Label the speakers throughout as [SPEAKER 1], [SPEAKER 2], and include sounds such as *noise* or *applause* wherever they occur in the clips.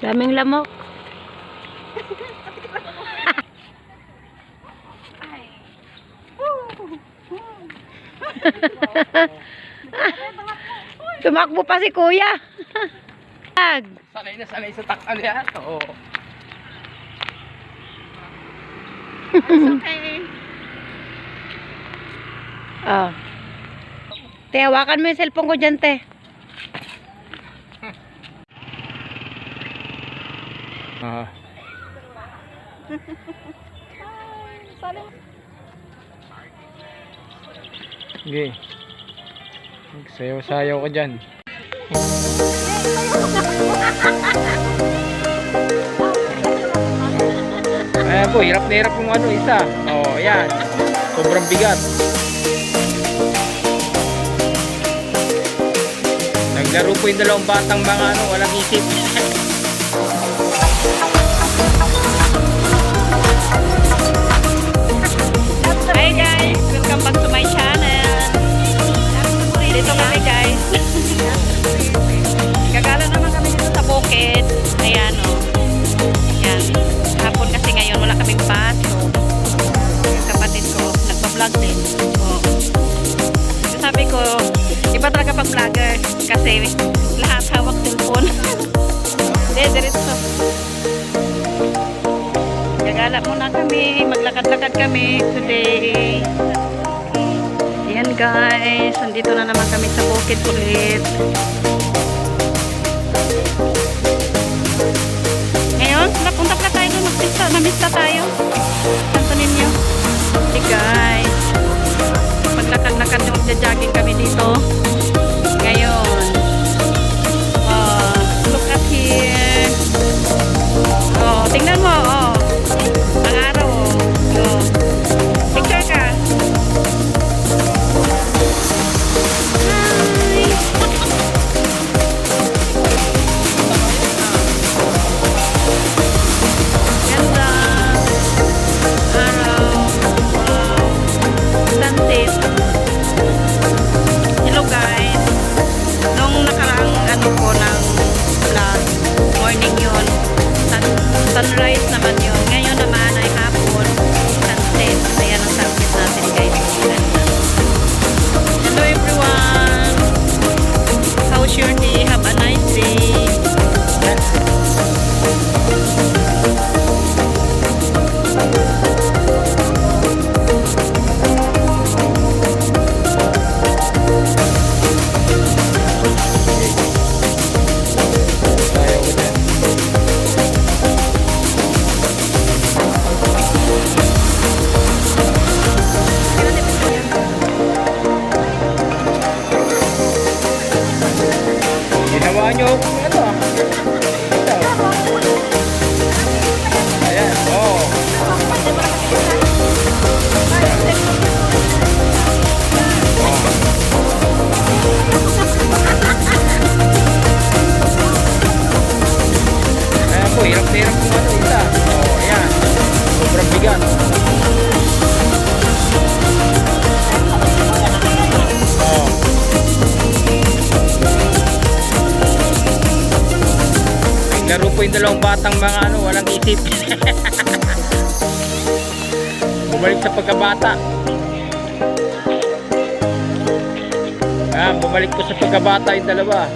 [SPEAKER 1] Daming lamok. *laughs* Tumakbo pa si kuya. Ag.
[SPEAKER 2] Sanay na sanay sa takal yan. Oo.
[SPEAKER 1] Oh. *laughs* Te, hawakan mo yung cellphone ko dyan, te.
[SPEAKER 2] Ah. Sige. Sayaw-sayaw ka dyan. Ayan po, hirap na hirap yung ano, isa. Oo, oh, ayan. Sobrang bigat. Naglaro po yung dalawang batang mga ano, walang isip. *laughs*
[SPEAKER 1] Welcome back to my channel. Dito kami guys. *laughs* Gagala naman kami dito sa bukid. Ayan o. Ayan. Hapon kasi ngayon wala kaming pasok. Yung kapatid ko nagpa-vlog din. O. So, sabi ko, iba talaga pag vlogger. Kasi lahat hawak cellphone. *laughs* Hindi, diretso. Gagala muna kami, maglakad-lakad kami today. Guys, nandito na naman kami sa bukid ulit.
[SPEAKER 2] Ginawa niyo akong ano ah. Ito. Ayan, oo. Ayan po, hirap na hirap yung ano isa. Oo, ayan. Sobrang bigat. Naglaro po yung dalawang batang mga ano, walang isip. *laughs* bumalik sa pagkabata. Ayan, bumalik po sa pagkabata yung dalawa.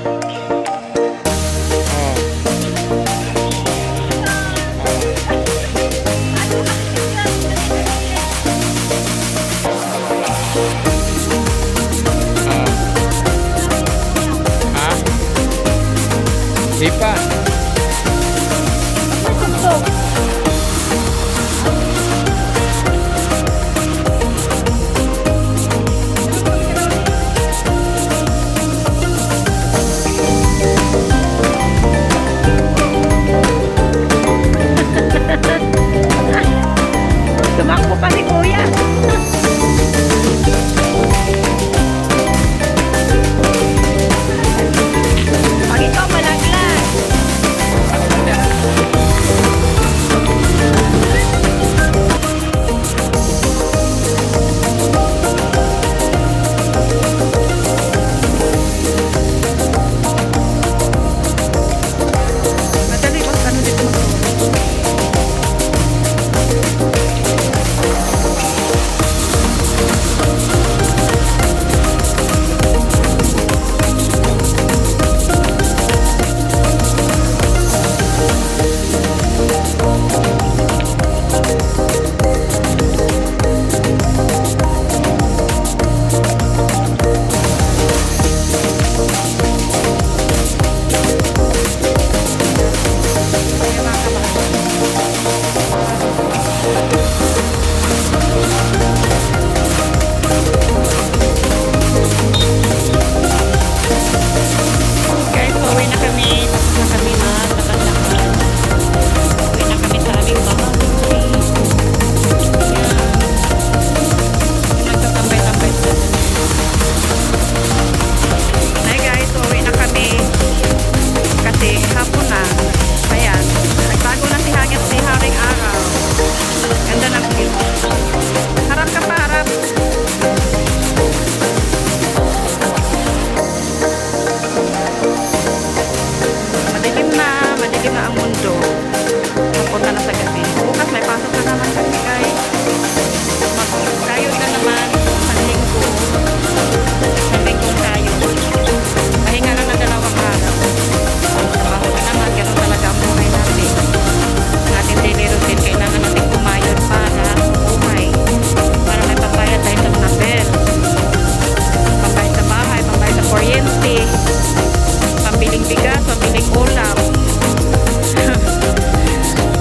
[SPEAKER 1] bigas, pabiling ulam. *laughs*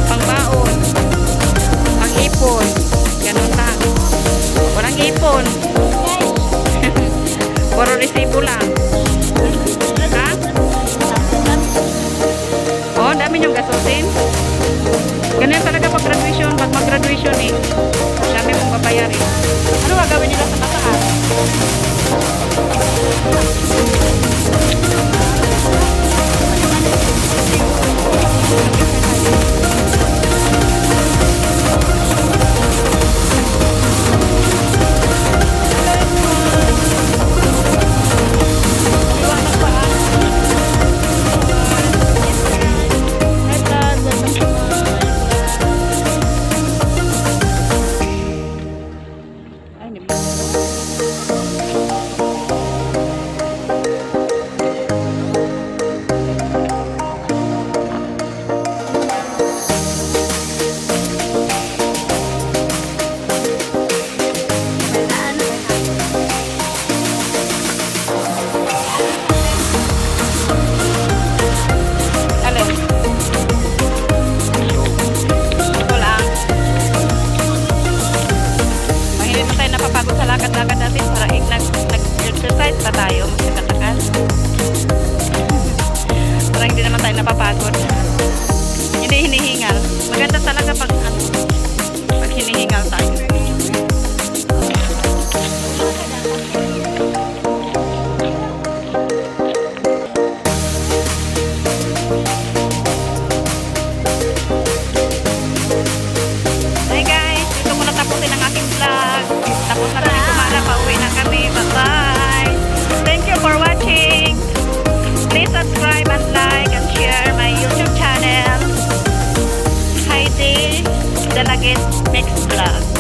[SPEAKER 1] Pangbaon. Ang ipon. Ganun lang. Walang ipon. *laughs* Puro resibo lang. Ha? Oh, dami niyong gasosin. Ganyan talaga pag graduation, pag mag-graduation eh. Dami mong babayarin. Ano gagawin nila sa mataas? 我们去 tayo napapagod. Hindi hinihingal. Maganda talaga pag, ano, pag hinihingal tayo. Mixed Mixcloud.